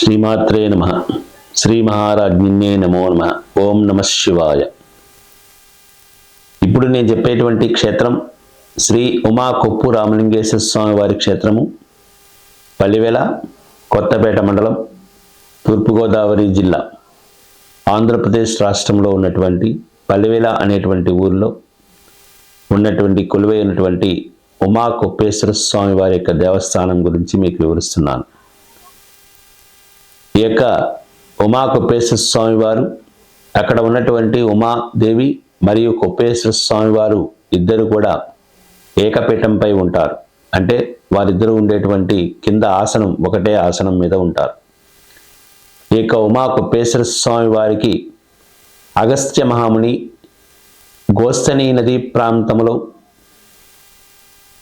శ్రీమాత్రే నమ. శ్రీ మహారాజ్ఞే నమో నమ. ఓం నమ శివాయ. ఇప్పుడు నేను చెప్పేటువంటి క్షేత్రం శ్రీ ఉమా కొప్పు రామలింగేశ్వర స్వామి వారి క్షేత్రము పల్లివెల కొత్తపేట మండలం తూర్పుగోదావరి జిల్లా ఆంధ్రప్రదేశ్ రాష్ట్రంలో ఉన్నటువంటి పల్లివెల అనేటువంటి ఊరిలో ఉన్నటువంటి కొలువై ఉన్నటువంటి ఉమా కొప్పేశ్వర స్వామి వారి యొక్క దేవస్థానం గురించి మీకు వివరిస్తున్నాను. ఈ యొక్క ఉమా కుప్పేశ్వర స్వామి వారు అక్కడ ఉన్నటువంటి ఉమాదేవి మరియు కుప్పేశ్వర స్వామి వారు ఇద్దరు కూడా ఏకపీఠంపై ఉంటారు. అంటే వారిద్దరూ ఉండేటువంటి కింద ఆసనం ఒకటే ఆసనం మీద ఉంటారు. ఈ యొక్క ఉమా కుప్పేశ్వర స్వామి వారికి అగస్త్య మహాముని గోస్తని నదీ ప్రాంతంలో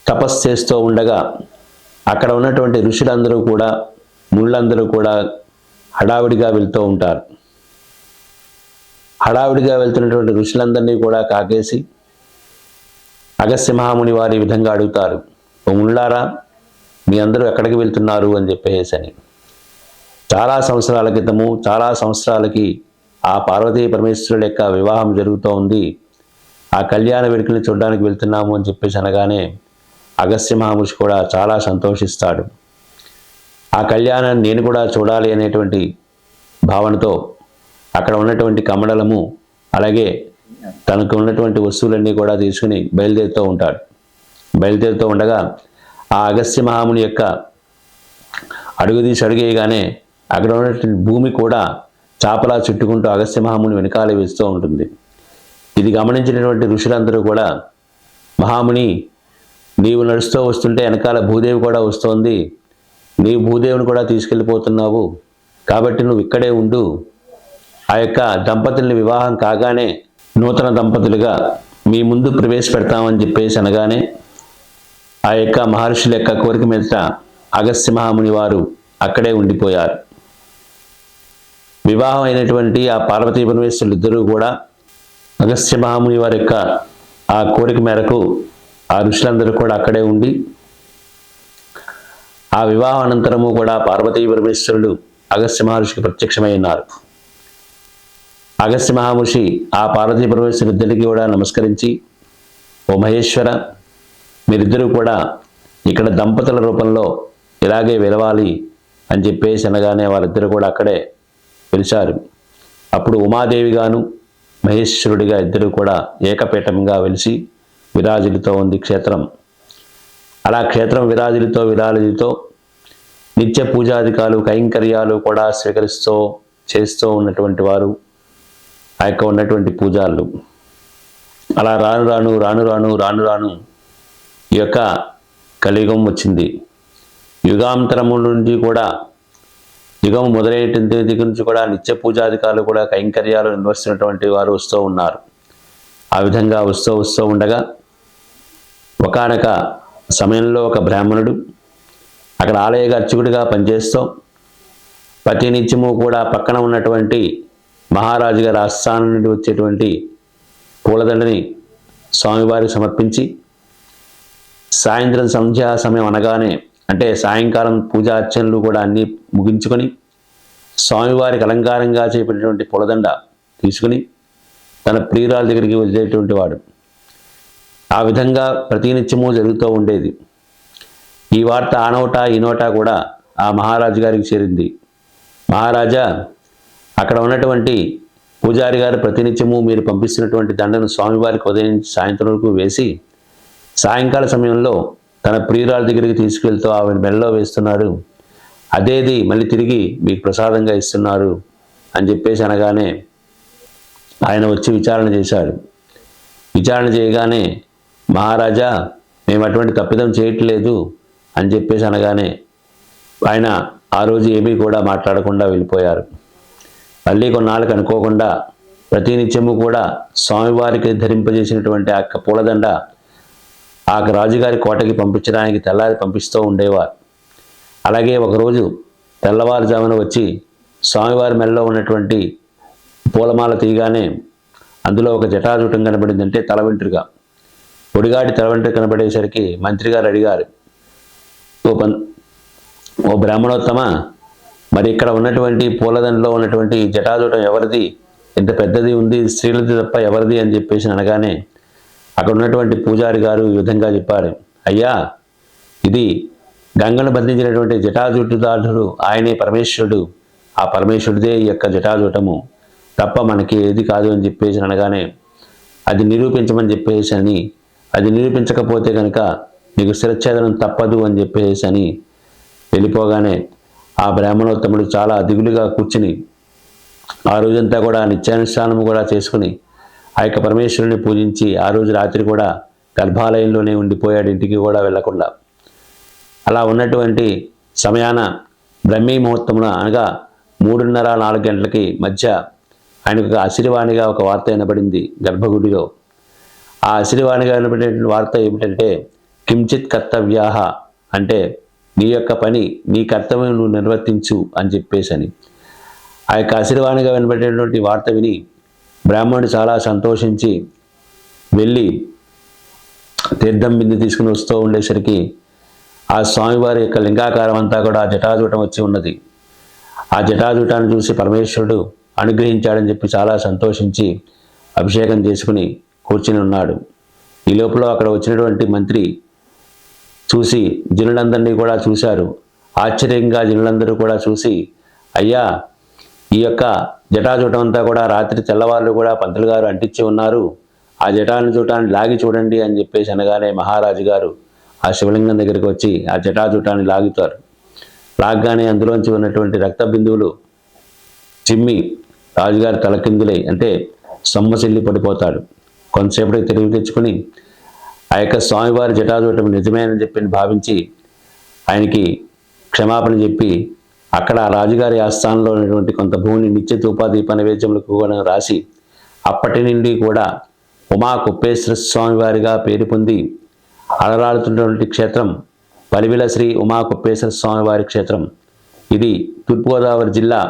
తపస్సు చేస్తూ ఉండగా అక్కడ ఉన్నటువంటి ఋషులందరూ కూడా ముళ్ళందరూ కూడా హడావిడిగా వెళ్తూ ఉంటారు. హడావిడిగా వెళ్తున్నటువంటి ఋషులందరినీ కూడా కాకేసి అగస్త్యమహాముని వారి విధంగా అడుగుతారు "ఓ ముళ్ళారా మీ అందరూ ఎక్కడికి వెళ్తున్నారు? అని చెప్పేసి అని. చాలా సంవత్సరాల క్రితము చాలా సంవత్సరాలకి ఆ పార్వతీ పరమేశ్వరుడు యొక్క వివాహం జరుగుతూ ఉంది. ఆ కళ్యాణ వేడుకల్ని చూడడానికి వెళ్తున్నాము అని చెప్పేసి అనగానే అగస్త్య మహాముషి కూడా చాలా సంతోషిస్తాడు. ఆ కళ్యాణాన్ని నేను కూడా చూడాలి అనేటువంటి భావనతో అక్కడ ఉన్నటువంటి కమండలము అలాగే తనకు ఉన్నటువంటి వస్తువులన్నీ కూడా తీసుకుని బయలుదేరుతూ ఉంటాడు. బయలుదేరుతూ ఉండగా ఆ అగస్త్య మహాముని యొక్క అడుగు తీసి అడుగేయగానే అక్కడ ఉన్నటువంటి భూమి కూడా చాపలా చుట్టుకుంటూ అగస్త్య మహాముని వెనకాల వేస్తూ ఉంటుంది. ఇది గమనించినటువంటి ఋషులందరూ కూడా మహాముని నీవు నడుస్తూ వస్తుంటే వెనకాల భూదేవి కూడా వస్తోంది నీవు భూదేవుని కూడా తీసుకెళ్ళిపోతున్నావు. కాబట్టి నువ్వు ఇక్కడే ఉండు. ఆ యొక్క దంపతుల్ని వివాహం కాగానే నూతన దంపతులుగా మీ ముందు ప్రవేశపెడతామని చెప్పేసి అనగానే ఆ యొక్క మహర్షుల యొక్క కోరిక మీద అగస్త్య మహాముని వారు అక్కడే ఉండిపోయారు. వివాహం అయినటువంటి ఆ పార్వతీ పరమేశ్వరులు ఇద్దరూ కూడా అగస్త్య మహాముని వారి యొక్క ఆ కోరిక మేరకు ఆ ఋషులందరూ కూడా అక్కడే ఉండి ఆ వివాహం అనంతరము కూడా పార్వతీ పరమేశ్వరుడు అగస్త్య మహర్షికి ప్రత్యక్షమైనారు అగస్త్య మహాముషి ఆ పార్వతీ పరమేశ్వరు ఇద్దరికి కూడా నమస్కరించి ఓ మహేశ్వర మీరిద్దరూ కూడా ఇక్కడ దంపతుల రూపంలో ఇలాగే వెలవాలి అని చెప్పేసి అనగానే వారిద్దరు కూడా అక్కడే పిలిచారు అప్పుడు ఉమాదేవిగాను మహేశ్వరుడిగా ఇద్దరు కూడా ఏకపీఠంగా వెలిసి విరాజులతో ఉంది క్షేత్రం. అలా క్షేత్రం విరాజులతో విరాజులతో నిత్య పూజాధికాలు కైంకర్యాలు కూడా స్వీకరిస్తూ చేస్తూ ఉన్నటువంటి వారు ఆ యొక్క ఉన్నటువంటి పూజాలు అలా రాను రాను రాను రాను రాను రాను ఈ యొక్క కలియుగం వచ్చింది. యుగాంతరము నుండి కూడా యుగం మొదలైనటువంటి దగ్గర నుంచి కూడా నిత్య పూజాధికారులు కూడా కైంకర్యాలు నిర్వహిస్తున్నటువంటి వారు వస్తూ ఉన్నారు. ఆ విధంగా వస్తూ వస్తూ ఉండగా ఒకానొక సమయంలో ఒక బ్రాహ్మణుడు అక్కడ ఆలయ అర్చకుడిగా పనిచేస్తూ ప్రతి నిత్యము కూడా పక్కన ఉన్నటువంటి మహారాజు గారి ఆస్థానం నుండి వచ్చేటువంటి పూలదండని స్వామివారికి సమర్పించి సాయంత్రం సంధ్యా సమయం అనగానే అంటే సాయంకాలం పూజా అర్చనలు కూడా అన్నీ ముగించుకొని స్వామివారికి అలంకారంగా చేపట్టినటువంటి పూలదండ తీసుకుని తన ప్రియురాల దగ్గరికి వెళ్ళేటువంటి వాడు. ఆ విధంగా ప్రతినిత్యము జరుగుతూ ఉండేది. ఈ వార్త ఆనోట ఈనోట కూడా ఆ మహారాజు గారికి చేరింది. మహారాజా అక్కడ ఉన్నటువంటి పూజారి గారు ప్రతినిత్యము మీరు పంపిస్తున్నటువంటి దండను స్వామివారికి ఉదయం సాయంత్రం వరకు వేసి సాయంకాల సమయంలో తన ప్రియురాల దగ్గరికి తీసుకెళ్తూ ఆవిడ మెడలో వేస్తున్నారు. అదేది మళ్ళీ తిరిగి మీకు ప్రసాదంగా ఇస్తున్నారు అని చెప్పేసి అనగానే ఆయన వచ్చి విచారణ చేశాడు. విచారణ చేయగానే మహారాజా మేము అటువంటి తప్పిదం చేయట్లేదు అని చెప్పేసి అనగానే ఆయన ఆ రోజు ఏమీ కూడా మాట్లాడకుండా వెళ్ళిపోయారు. మళ్ళీ కొన్నాళ్ళకి అనుకోకుండా ప్రతినిత్యము కూడా స్వామివారికి ధరింపజేసినటువంటి ఆ యొక్క పూలదండ ఆ రాజుగారి కోటకి పంపించడానికి తెల్లారి పంపిస్తూ ఉండేవారు. అలాగే ఒకరోజు తెల్లవారుజామున వచ్చి స్వామివారి మెడలో ఉన్నటువంటి పూలమాల తీయగానే అందులో ఒక జటాజుటం కనబడింది అంటే తల వెంట్రుగా పొడిగాడి తల వెంట్రుక కనబడేసరికి మంత్రి గారు అడిగారు ఓ పన్ ఓ బ్రాహ్మణోత్తమ మరి ఇక్కడ ఉన్నటువంటి పూలదండలో ఉన్నటువంటి జటాజూటం ఎవరిది? ఎంత పెద్దది ఉంది స్త్రీలది తప్ప ఎవరిది? అని చెప్పేసి అనగానే అక్కడ ఉన్నటువంటి పూజారి గారు ఈ విధంగా చెప్పారు అయ్యా ఇది గంగను బంధించినటువంటి జటాజుటుదారుడు ఆయనే పరమేశ్వరుడు. ఆ పరమేశ్వరుడిదే ఈ యొక్క జటాజూటము తప్ప మనకి ఏది కాదు అని చెప్పేసి అనగానే అది నిరూపించమని చెప్పేసి అని అది నిరూపించకపోతే కనుక నీకు శిరచ్ఛేదనం తప్పదు అని చెప్పేసి అని వెళ్ళిపోగానే ఆ బ్రాహ్మణోత్తముడు చాలా దిగులుగా కూర్చుని ఆ రోజంతా కూడా నిత్యానుష్ఠానం కూడా చేసుకుని ఆ యొక్క పరమేశ్వరుని పూజించి ఆ రోజు రాత్రి కూడా గర్భాలయంలోనే ఉండిపోయాడు ఇంటికి కూడా వెళ్ళకుండా అలా ఉన్నటువంటి సమయాన బ్రహ్మీ ముహూర్తమున అనగా మూడున్నర నాలుగు గంటలకి మధ్య ఆయనకు ఒక ఒక వార్త వినబడింది గర్భగుడిలో. ఆ అసిరివాణిగా వినబడేటువంటి వార్త ఏమిటంటే కించిత్ కర్తవ్యాహ అంటే నీ యొక్క పని నీ కర్తవ్యం నువ్వు నిర్వర్తించు అని చెప్పేసి అని ఆ యొక్క అసిరివాణిగా వినబడేటువంటి వార్త విని బ్రాహ్మణుడు చాలా సంతోషించి వెళ్ళి తీర్థం బిందు తీసుకుని వస్తూ ఉండేసరికి ఆ స్వామివారి యొక్క లింగాకారం అంతా కూడా జటాజూటం వచ్చి ఉన్నది. ఆ జటాజూటాన్ని చూసి పరమేశ్వరుడు అనుగ్రహించాడని చెప్పి చాలా సంతోషించి అభిషేకం చేసుకుని కూర్చుని ఉన్నాడు. ఈ లోపల అక్కడ వచ్చినటువంటి మంత్రి చూసి జనులందరినీ కూడా చూశారు. ఆశ్చర్యంగా జనులందరూ కూడా చూసి అయ్యా ఈ యొక్క జటాజూటం అంతా కూడా రాత్రి తెల్లవాళ్ళు కూడా పంతులు గారు అంటించి ఉన్నారు. ఆ జటాన్ని చూటాన్ని లాగి చూడండి అని చెప్పేసి అనగానే మహారాజు గారు ఆ శివలింగం దగ్గరికి వచ్చి ఆ జటాజూటాన్ని లాగుతారు. లాగ్గానే అందులోంచి ఉన్నటువంటి రక్త బిందువులు చిమ్మి రాజుగారి తలకిందులై అంటే సొమ్మసిల్లి పడిపోతాడు. కొంతసేపటికి తెలివి తెచ్చుకొని ఆ యొక్క స్వామివారి జటాజూటం నిజమేనని చెప్పి భావించి ఆయనకి క్షమాపణ చెప్పి అక్కడ రాజుగారి ఆస్థానంలో ఉన్నటువంటి కొంత భూమిని నిత్య ధూపాదీప నైవేద్యములకు కూడా రాసి అప్పటి నుండి కూడా ఉమా కుప్పేశ్వర స్వామివారిగా పేరు పొంది అలరాడుతున్నటువంటి క్షేత్రం పలివిల శ్రీ ఉమా కుప్పేశ్వర స్వామివారి క్షేత్రం. ఇది తూర్పుగోదావరి జిల్లా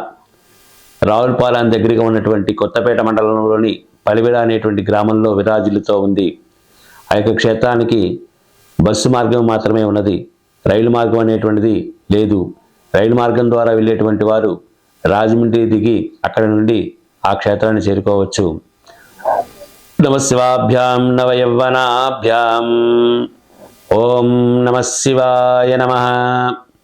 రావులపాలెం దగ్గరగా ఉన్నటువంటి కొత్తపేట మండలంలోని పలివిడ అనేటువంటి గ్రామంలో విరాజిల్లుతో ఉంది. ఆ యొక్క క్షేత్రానికి బస్సు మార్గం మాత్రమే ఉన్నది. రైలు మార్గం అనేటువంటిది లేదు. రైలు మార్గం ద్వారా వెళ్ళేటువంటి వారు రాజమండ్రి దిగి అక్కడ నుండి ఆ క్షేత్రాన్ని చేరుకోవచ్చు. నమ శివాభ్యాం నవయవ్వనాభ్యాం ఓం నమ శివాయ నమ.